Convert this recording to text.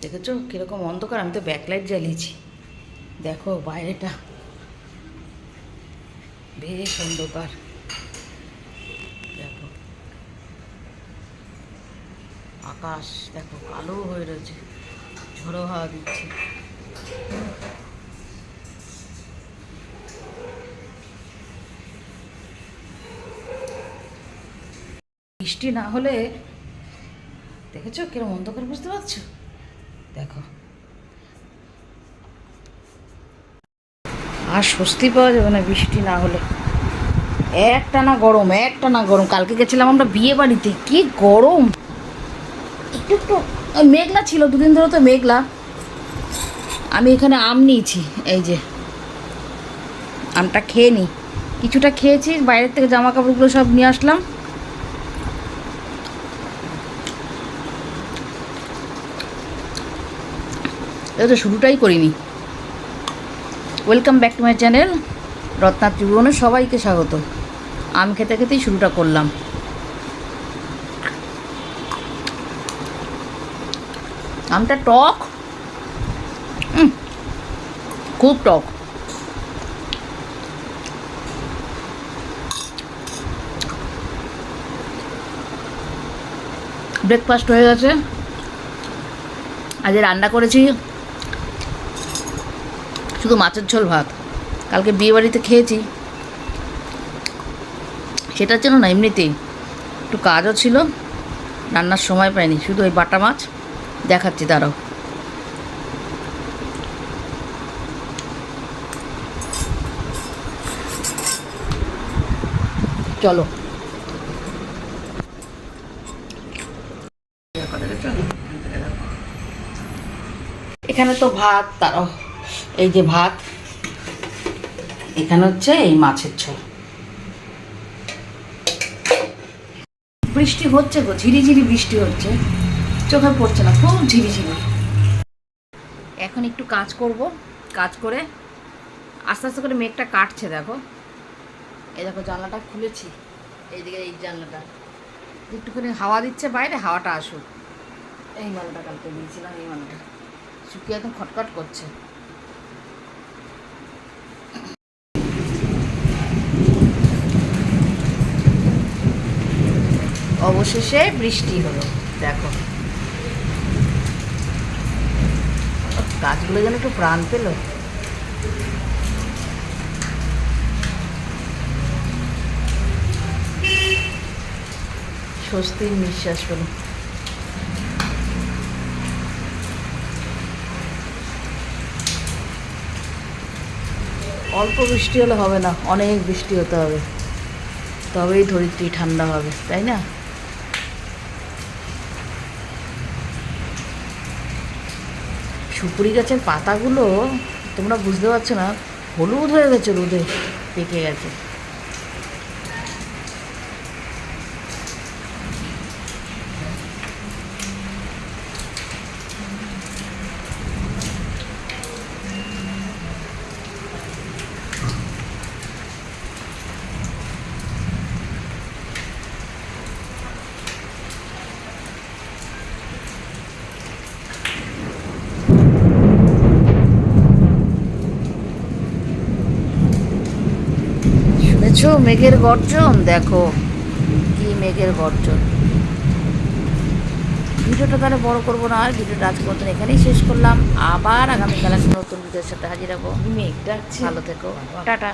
দেখেছ? কীরকম অন্ধকার? আমি তো ব্যাকলাইট জ্বালিয়েছি। দেখো বাইরেটা। বেশ অন্ধকার। দেখো। আকাশ, দেখো, কালো হয়ে রয়েছে। ঝোড়ো হাওয়া দিচ্ছে। বৃষ্টি না হলে, দেখেছ কিরম অন্ধকার বুঝতে পারছ? দেখো। আর স্বস্তি পাওয়া যাবে না বৃষ্টি না হলে। একটা না গরম, একটা না গরম। কালকে গেছিলাম আমরা বিয়ে বাড়িতে, কি গরম। একটু একটু মেঘলা ছিল, দুদিন ধরে তো মেঘলা। আমি এখানে আম নিয়েছি, এই যে। আমটা খেয়ে নিই কিছুটা খেয়েছি, বাইরের থেকে জামা কাপড়গুলো সব নিয়ে আসলাম। এটা তো শুরুটাই করিনি। Welcome back to my channel রত্নাথ জীবনে সবাইকে স্বাগত। আম খেতে খেতেই শুরুটা করলাম। আমটা টক। খুব টক। ব্রেকফাস্ট হয়ে গেছে। আজ রান্না করেছি শুধু মাছের ঝোল ভাত। কালকে বিয়ে বাড়িতে খেয়েছি। সেটার জন্য না এমনিতেই একটু কাজও ছিল, রান্নার সময় পাইনি, শুধু ওই বাটা মাছ। দেখাচ্ছি তারাও চলো। এখানে তো ভাত তারাও এই যে ভাত, এখানে হচ্ছে এই মাছের ঝোল। বৃষ্টি হচ্ছে গো, ঝিরিঝিরি বৃষ্টি হচ্ছে। চোখে পড়ছে না, খুব ঝিরিঝিরি। এখন একটু কাজ করব, কাজ করে আস্তে আস্তে করে মেঘটা কাটছে, দেখো। এই দেখো, জানলাটা খুলেছি। এইদিকে এই জানলাটা। একটুখানি হাওয়া দিচ্ছে বাইরে, হাওয়াটা আসুক। এই মালটা কালকে দিয়েছিলাম, এই মালটা। শুকিয়ে একদম খটখট করছে। অবশেষে বৃষ্টি হলো, দেখো। গাছগুলো যেন একটু প্রাণ পেল। স্বস্তির নিঃশ্বাস পেল অল্প বৃষ্টি হলে হবে না, অনেক বৃষ্টি হতে হবে। তবেই ধরিত্রী ঠান্ডা হবে, তাই না? সুপুরি গাছের পাতাগুলো তোমরা বুঝতে পারছ না হলুদ হয়ে গেছে রোদে পেকে গেছে। শুনেছো মেঘের গর্জন দেখো। কি মেঘের গর্জন। ভিডিওটা তাহলে বড় করব না আর ভিডিওটা আজকে মতন এখানেই শেষ করলাম। আবার আগামীকাল একটা নতুন ভিডিওর সাথে হাজির হব। মেঘ ডাকছি। ভালো থেকো। টাটা।